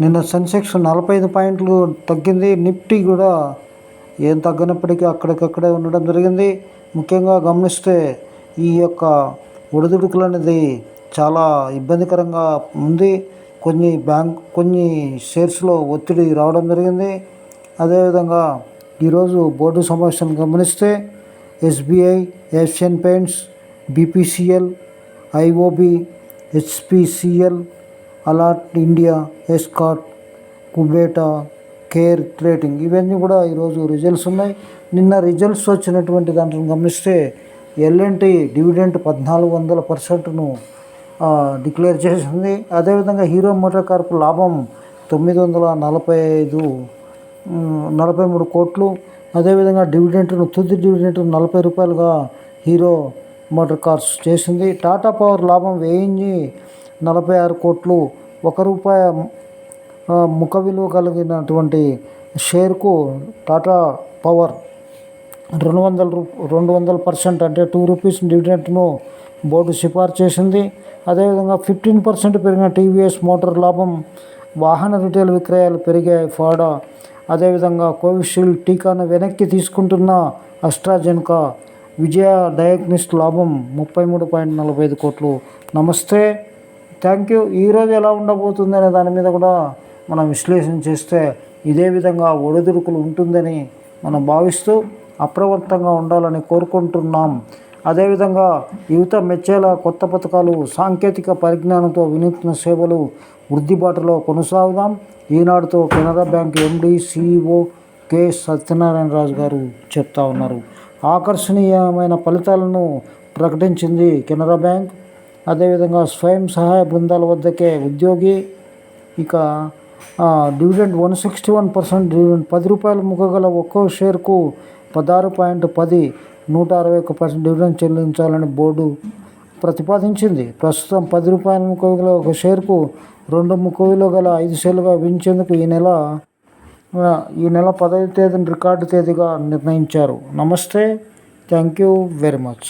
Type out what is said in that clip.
నిన్న సెన్సెక్స్ నలభై ఐదు పాయింట్లు తగ్గింది. నిఫ్టీ కూడా ఏం తగ్గినప్పటికీ అక్కడికక్కడే ఉండడం జరిగింది. ముఖ్యంగా గమనిస్తే ఈ యొక్క ఒడిదుడుకులు అనేది చాలా ఇబ్బందికరంగా ఉంది. కొన్ని బ్యాంక్ కొన్ని షేర్స్లో ఒత్తిడి రావడం జరిగింది. అదేవిధంగా ఈరోజు బోర్డు సమావేశాన్ని గమనిస్తే SBI Asian Paints BPCL IOB HPCL allot India Escorts Kubota care rating ఇవన్నీ కూడా ఈరోజు రిజల్ట్స్ ఉన్నాయి. నిన్న రిజల్ట్స్ వచ్చినటువంటి దాంట్లో గమనిస్తే ఎల్ఎన్టీ డివిడెంట్ పద్నాలుగు వందల పర్సెంట్ను డిక్లేర్ చేసింది. అదేవిధంగా హీరో మోటార్ కార్ప్ లాభం తొమ్మిది వందల నలభై ఐదు నలభై మూడు కోట్లు. అదేవిధంగా డివిడెంట్ను తుది డివిడెంట్ నలభై రూపాయలుగా హీరో మోటార్ కార్స్ చేసింది. టాటా పవర్ లాభం వేయించి నలభై ఆరు కోట్లు ఒక రూపాయి ముఖ విలువ కలిగినటువంటి షేర్కు టాటా పవర్ రెండు వందల రూ రెండు వందల పర్సెంట్ అంటే టూ రూపీస్ డివిడెంట్ను బోర్డు సిఫార్సు చేసింది. అదేవిధంగా ఫిఫ్టీన్ పర్సెంట్ పెరిగిన టీవీఎస్ మోటార్ లాభం వాహన రిటైల్ విక్రయాలు పెరిగాయి ఫాడా. అదేవిధంగా కోవిషీల్డ్ టీకాను వెనక్కి తీసుకుంటున్న అస్ట్రాజెన్కా విజయ డయాగ్నిస్ట్ లాభం ముప్పై మూడు పాయింట్ నలభై ఐదు కోట్లు. నమస్తే. Thank you. ఈరోజు ఎలా ఉండబోతుంది అనే దాని మీద కూడా మనం విశ్లేషణ చేస్తే ఇదే విధంగా ఒడిదుడుకులు ఉంటుందని మనం భావిస్తూ అప్రమత్తంగా ఉండాలని కోరుకుంటున్నాం. అదేవిధంగా యువత మెచ్చేలా కొత్త పథకాలు సాంకేతిక పరిజ్ఞానంతో వినూత్న సేవలు వృద్ధిబాటలో కొనసాగుదాం. ఈనాడుతో Canara bank MD CEO K. Satyanarayana Raju garu చెప్తా ఉన్నారు. ఆకర్షణీయమైన ఫలితాలను ప్రకటించింది కెనరా బ్యాంక్. అదేవిధంగా స్వయం సహాయ బృందాల వద్దకే ఉద్యోగి ఇక dividend one sixty one percent dividend పది రూపాయల ముఖగల ఒక్కో షేర్కు పదహారు పాయింట్ పది నూట అరవై ఒక్క పర్సెంట్ డివిడెండ్ చెల్లించాలని బోర్డు ప్రతిపాదించింది. ప్రస్తుతం పది రూపాయల ముఖవిలో ఒక షేర్కు రెండు ముఖవిలో గల ఐదు షేర్లుగా విధించేందుకు ఈ నెల ఈ నెల పదవ తేదీని రికార్డు తేదీగా నిర్ణయించారు. నమస్తే. Thank you very much.